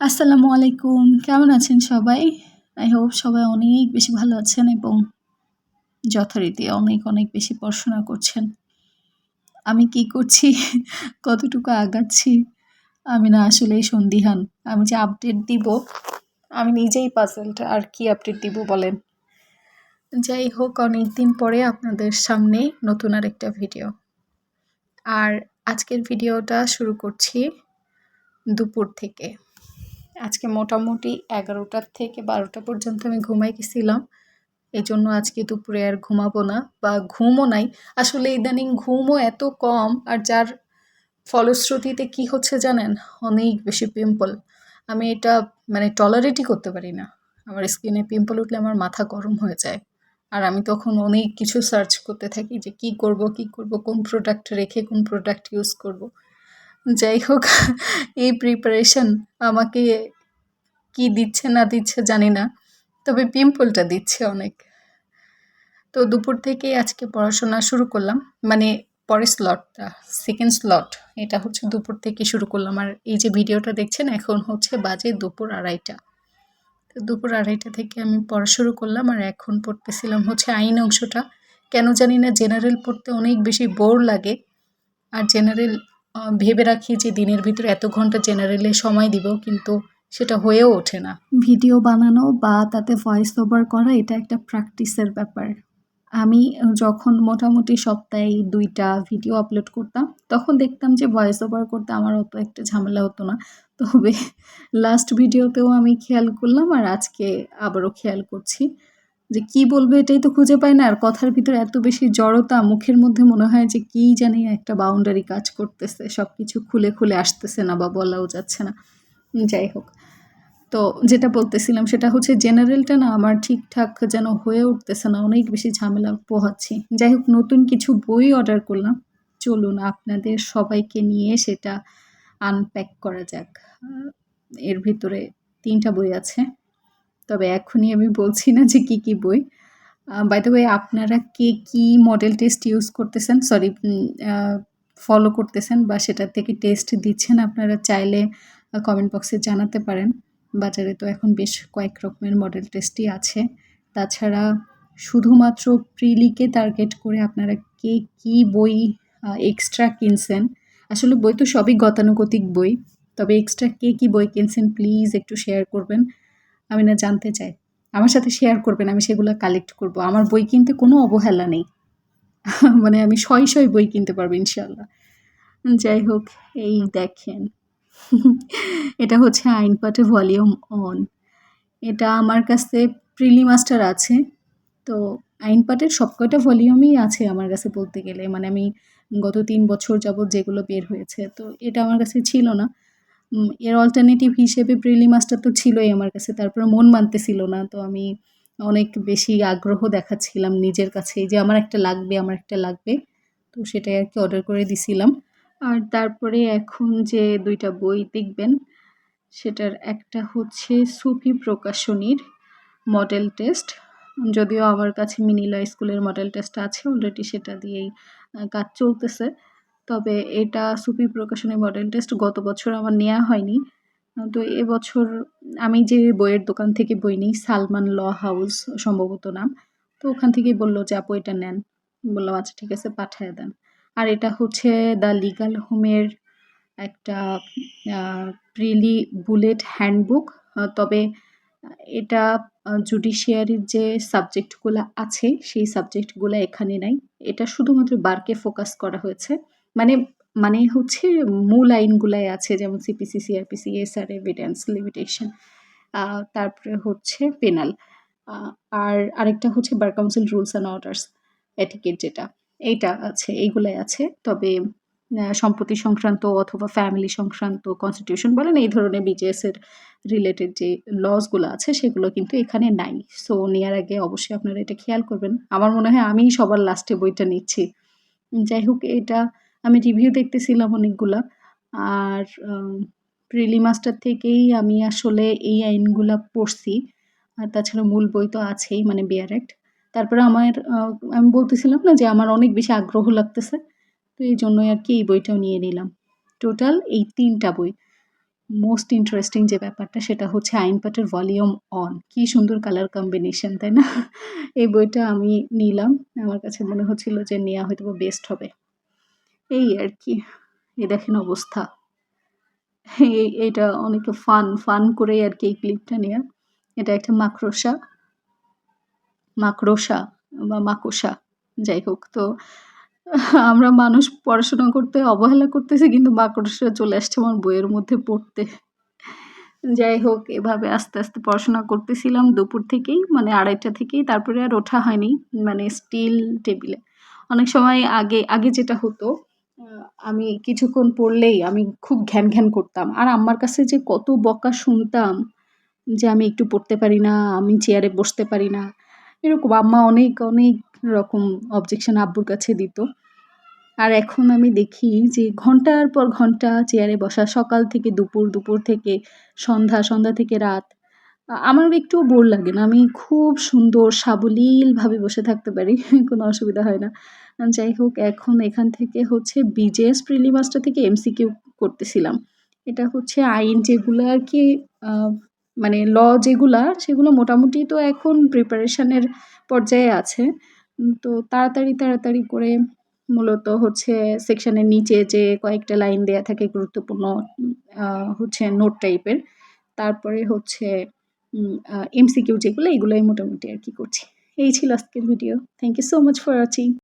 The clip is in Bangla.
আসসালামু আলাইকুম। কেমন আছেন সবাই? আই হোপ সবাই অনেক বেশি ভালো আছেন এবং যথারীতি অনেক অনেক বেশি পড়াশোনা করছেন। আমি কি করছি? কতটুকু আগাচ্ছি? আমি না আসলেই সন্দিহান। আমি যে আপডেট দিব, আমি নিজেই পাজেলটা আর কি আপডেট দিব বলেন? যাই হোক অনেক দিন পরে আপনাদের সামনে নতুন আর একটা ভিডিও আর আজকের ভিডিওটা শুরু করছি দুপুর থেকে। আজকে মোটামুটি এগারোটার থেকে বারোটা পর্যন্ত আমি ঘুমাই গেছিলাম। এই জন্য আজকে দুপুরে আর ঘুমাবো না বা ঘুমও নাই। আসলে ইদানিং ঘুমও এত কম আর যার ফলশ্রুতিতে কি হচ্ছে জানেন? অনেক বেশি পিম্পল আমি এটা মানে টলারেটই করতে পারি না। আমার স্কিনে পিম্পল উঠলে আমার মাথা গরম হয়ে যায়। আর আমি তখন অনেক কিছু সার্চ করতে থাকি যে কি করব কি করব, কোন প্রোডাক্ট রেখে কোন প্রোডাক্ট ইউজ করব। যাই হোক এই প্রিপারেশন আমাকে কি দিচ্ছে না দিচ্ছে জানি না, তবে পিম্পলটা দিচ্ছে অনেক। তো দুপুর থেকেই আজকে পড়াশোনা শুরু করলাম মানে পরের স্লটটা সেকেন্ড স্লট এটা হচ্ছে দুপুর থেকে শুরু করলাম। আর এই যে ভিডিওটা দেখছেন, এখন হচ্ছে বাজে দুপুর আড়াইটা। তো দুপুর আড়াইটা থেকে আমি পড়া শুরু করলাম, আর এখন পড়তেছিলাম হচ্ছে আইন অংশটা। কেন জানি না জেনারেল পড়তে অনেক বেশি বোর লাগে, আর জেনারেল ভেবে রাখি যে দিনের ভিতরে এত ঘণ্টা জেনারেলে সময় দিব, কিন্তু সেটা হয়েও ওঠে না। ভিডিও বানানো বা তাতে ভয়েস ওভার করা, এটা একটা প্র্যাকটিসের ব্যাপার। আমি যখন মোটামুটি সপ্তাহে দুইটা ভিডিও আপলোড করতাম, তখন দেখতাম যে ভয়েস ওভার করতে আমার অত একটা ঝামেলা হতো না। তবে লাস্ট ভিডিওতেও আমি খেয়াল করলাম আর আজকে আবারও খেয়াল করছি। যে কি বলবে এটাই তো খুঁজে পায় না। আর কথার ভিতরে এত বেশি জড়তা, মুখের মধ্যে মনে হয় যে কি জানি একটা বাউন্ডারি কাজ করতেছে। সব কিছু খুলে খুলে আসতেছে না বা বলাও যাচ্ছে না। যাই হোক। তো যেটা বলতেছিলাম সেটা হচ্ছে জেনারেলটা না আমার ঠিকঠাক যেন হয়ে উঠতেছে না। অনেক বেশি ঝামেলা পোহাচ্ছি। যাই হোক, নতুন কিছু বই অর্ডার করলাম। চলুন আপনাদের সবাইকে নিয়ে সেটা আনপ্যাক করা যাক। এর ভিতরে তিনটা বই আছে। তবে এখনই আমি বলছি না যে কি কি বই। বাই দ্য ওয়ে আপনারা কে কি মডেল টেস্ট ইউজ করতেছেন? সরি ফলো করতেছেন বা সেটা থেকে টেস্ট দিচ্ছেন আপনারা চাইলে কমেন্ট বক্সে জানাতে পারেন। বাজারে তো এখন বেশ কয়েক রকমের মডেল টেস্টই আছে। তাছাড়া শুধুমাত্র প্রিলিকে টার্গেট করে আপনারা কে কী বই এক্সট্রা কিনছেন? আসলে বই তো সবই গতানুগতিক বই। তবে এক্সট্রা কে কী বই কিনছেন প্লিজ একটু শেয়ার করবেন। আমি না জানতে চাই। আমার সাথে শেয়ার করবেন, আমি সেগুলো কালেক্ট করব। আমার বই কিনতে কোনো অবহেলা নেই। মানে আমি শয় শয় বই কিনতে পারব ইনশাল্লাহ যাই হোক, এই দেখেন। এটা হচ্ছে আইন পাঠে ভলিউম অন এটা আমার কাছে প্রিলি মাস্টার আছে। তো আইন পাঠের সব কয়টা ভলিউমই আছে আমার কাছে বলতে গেলে। মানে আমি গত তিন বছর যাবৎ যেগুলো বের হয়েছে, তো এটা আমার কাছে ছিল না। এর অল্টারনেটিভ হিসেবে প্রিলি মাস্টার তো ছিলই আমার কাছে, তারপরে মন মানতেছিল না, তো আমি অনেক বেশি আগ্রহ দেখাচ্ছিলাম নিজের কাছে যে আমার একটা লাগবে, আমার একটা লাগবে, তো সেটাই আর কি অর্ডার করে দিছিলাম। আর তারপরে এখন যে দুইটা বই দেখবেন, সেটার একটা হচ্ছে সুফি প্রকাশনীর মডেল টেস্ট যদিও আমার কাছে মিনিলা স্কুলের মডেল টেস্ট আছে অলরেডি সেটা দিয়েই কাজ চলতেছে। তবে এটা সুফি প্রকাশনীর মডেল টেস্ট গত বছর আমার নেওয়া হয়নি। তো এবছর আমি যে বইয়ের দোকান থেকে বই নিই, সালমান ল হাউস সম্ভবত নাম, তো ওখান থেকেই বলল যে, আপু, এটা নেন। বললাম আচ্ছা ঠিক আছে, পাঠিয়ে দেন। আর এটা হচ্ছে দ্য লিগাল হোমের একটা প্রিলি বুলেট হ্যান্ডবুক তবে এটা জুডিশিয়ারির যে সাবজেক্টগুলো আছে, সেই সাবজেক্টগুলো এখানে নাই। এটা শুধুমাত্র বারকে ফোকাস করা হয়েছে। মানে মানে হচ্ছে মূল আইনগুলাই আছে, যেমন CPC CrPC SR evidence limitation তারপরে হচ্ছে পেনাল আর আরেকটা হচ্ছে bar council rules and orders etiquette যেটা, এইটা আছে, এইগুলাই আছে, তবে সম্পত্তি সংক্রান্ত অথবা ফ্যামিলি সংক্রান্ত কনস্টিটিউশন বলেন, এই ধরনের বিজেএস এর রিলেটেড যে লসগুলো আছে, সেগুলো কিন্তু এখানে নাই। সো নেওয়ার আগে অবশ্যই আপনারা এটা খেয়াল করবেন। আমার মনে হয় আমি সবার লাস্টে বইটা নিচ্ছি। যাই হোক, এটা আমি রিভিউ দেখতেছিলাম অনেকগুলা। আর প্রিলি মাস্টার থেকেই আমি আসলে এই আইনগুলা পড়ছি। আর তাছাড়া মূল বই তো আছেই মানে বিয়ার অ্যাক্ট তারপরে আমার আমি বলতেছিলাম না যে আমার অনেক বেশি আগ্রহ লাগতেছে, তো এই জন্যই আর কি এই বইটাও নিয়ে নিলাম। টোটাল এই তিনটা বই। মোস্ট ইন্টারেস্টিং যে ব্যাপারটা সেটা হচ্ছে আইন পাটের ভলিউম অন কি সুন্দর কালার কম্বিনেশন তাই না? এই বইটা আমি নিলাম। আমার কাছে মনে হচ্ছিল যে নেওয়া হয়তো বেস্ট হবে। এই আর কি এই দেখেন অবস্থা। এই এটা অনেকে ফান ফান করেই আর কি এই ক্লিপটা নেওয়া এটা একটা মাকড়সা। মাকড়সা বা মাকড়সা যাই হোক, তো আমরা মানুষ পড়াশোনা করতে অবহেলা করতেছি, কিন্তু মাকড়সা চলে আসছে আমার বইয়ের মধ্যে পড়তে। যাই হোক, এভাবে আস্তে আস্তে পড়াশোনা করতেছিলাম দুপুর থেকেই মানে আড়াইটা থেকেই, তারপরে আর ওঠা হয়নি মানে স্টিল টেবিলে অনেক সময় আগে আগে যেটা হতো আমি কিছুক্ষণ পড়লেই আমি খুব ঘ্যান ঘ্যান করতাম। আর আম্মার কাছে যে কত বকা শুনতাম যে আমি একটু পড়তে পারি না, আমি চেয়ারে বসতে পারি না, এরকম আম্মা অনেক অনেক রকম অবজেকশন আব্বুর কাছে দিত। আর এখন আমি দেখি যে ঘণ্টার পর ঘণ্টা চেয়ারে বসা, সকাল থেকে দুপুর দুপুর থেকে সন্ধ্যা সন্ধ্যা থেকে রাত আমার একটুও বোর লাগে না। আমি খুব সুন্দর, সাবলীলভাবে বসে থাকতে পারি, কোনো অসুবিধা হয় না। যাই হোক, এখন এখান থেকে হচ্ছে বিজেএস প্রিলিমাসটা থেকে এমসিকিউ করতেছিলাম। এটা হচ্ছে আইন যেগুলো আর কি মানে ল যেগুলা, সেগুলো মোটামুটি তো এখন প্রিপারেশানের পর্যায়ে আছে। তো তাড়াতাড়ি তাড়াতাড়ি করে মূলত হচ্ছে সেকশনের নিচে যে কয়েকটা লাইন দেয়া থাকে গুরুত্বপূর্ণ হচ্ছে নোট টাইপের তারপরে হচ্ছে এমসিকিউ যেগুলো, এগুলোই মোটামুটি আর কি করছি। এই ছিল আজকের video thank you so much for watching